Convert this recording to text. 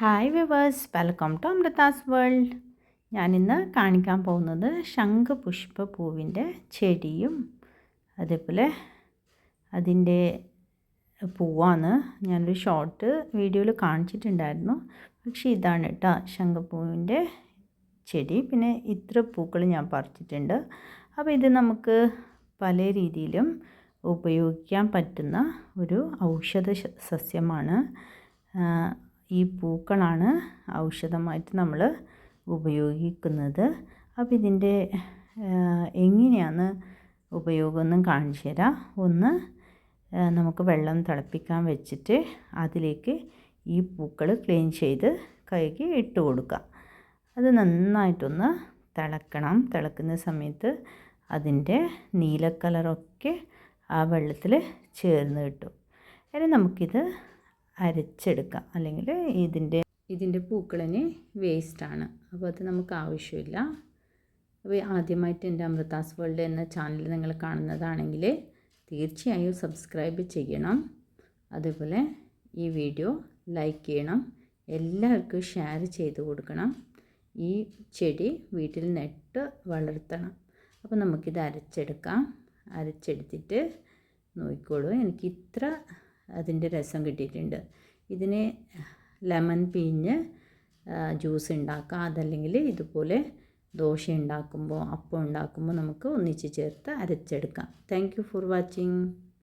Hi viewers welcome to Amritha's world ഞാനിന്ന് കാണിക്കാൻ പോകുന്നത് ശംഖുപുഷ്പ പൂവിന്റെ ചെടിയും അതേപോലെ അതിന്റെ പൂവാണ്. ഞാനൊരു ഷോർട്ട് വീഡിയോയിൽ കാണിച്ചിട്ടുണ്ടായിരുന്നു. പക്ഷേ ഇതാണ് കേട്ടോ ശംഖുപൂവിന്റെ ചെടി. പിന്നെ ഇത്ര പൂക്കൾ ഞാൻ പറിച്ചിട്ടുണ്ട്. അപ്പോൾ ഇത് നമുക്ക് പല രീതിയിലും ഉപയോഗിക്കാൻ പറ്റുന്ന ഒരു ഔഷധ സസ്യമാണ്. ഈ പൂക്കളാണ് ഔഷധമായിട്ട് നമ്മൾ ഉപയോഗിക്കുന്നത്. അപ്പോൾ ഇതിന്റെ എങ്ങനെയാണ് ഉപയോഗമെന്നും കാണിച്ചു തരാം. ഒന്ന് നമുക്ക് വെള്ളം തിളപ്പിക്കാൻ വെച്ചിട്ട് അതിലേക്ക് ഈ പൂക്കൾ ക്ലീൻ ചെയ്ത് കഴുകി ഇട്ട് കൊടുക്കാം അത് നന്നായിട്ടൊന്ന് തിളക്കണം. തിളക്കുന്ന സമയത്ത് അതിന്റെ നീല കളറൊക്കെ ആ വെള്ളത്തിൽ ചേർന്ന് കിട്ടും. ഇനി നമുക്കിത് അരച്ചെടുക്കാം. അല്ലെങ്കിൽ ഇതിന്റെ ഇതിന്റെ പൂക്കളിന് വേസ്റ്റാണ്. അപ്പോൾ അത് നമുക്ക് ആവശ്യമില്ല. അപ്പോൾ ആദ്യമായിട്ട് എന്റെ അമൃതാസ് വേൾഡ് എന്ന ചാനൽ നിങ്ങൾ കാണുന്നതാണെങ്കിൽ തീർച്ചയായും സബ്സ്ക്രൈബ് ചെയ്യണം. അതുപോലെ ഈ വീഡിയോ ലൈക്ക് ചെയ്യണം. എല്ലാവർക്കും ഷെയർ ചെയ്ത് കൊടുക്കണം. ഈ ചെടി വീട്ടിൽ നട്ട് വളർത്തണം. അപ്പോൾ നമുക്കിത് അരച്ചെടുക്കാം. അരച്ചെടുത്തിട്ട് നോക്കിക്കോളൂ. എനിക്ക് ഇത്ര അതിന്റെ രസം കിട്ടിയിട്ടുണ്ട്. ഇതിന് ലെമൺ പിഴിഞ്ഞ് ജ്യൂസ് ഉണ്ടാക്കാം. അതല്ലെങ്കിൽ ഇതുപോലെ ദോശ ഉണ്ടാക്കുമ്പോൾ അപ്പം ഉണ്ടാക്കുമ്പോൾ നമുക്ക് ഒന്നിച്ച് ചേർത്ത് അരച്ചെടുക്കാം. Thank for watching.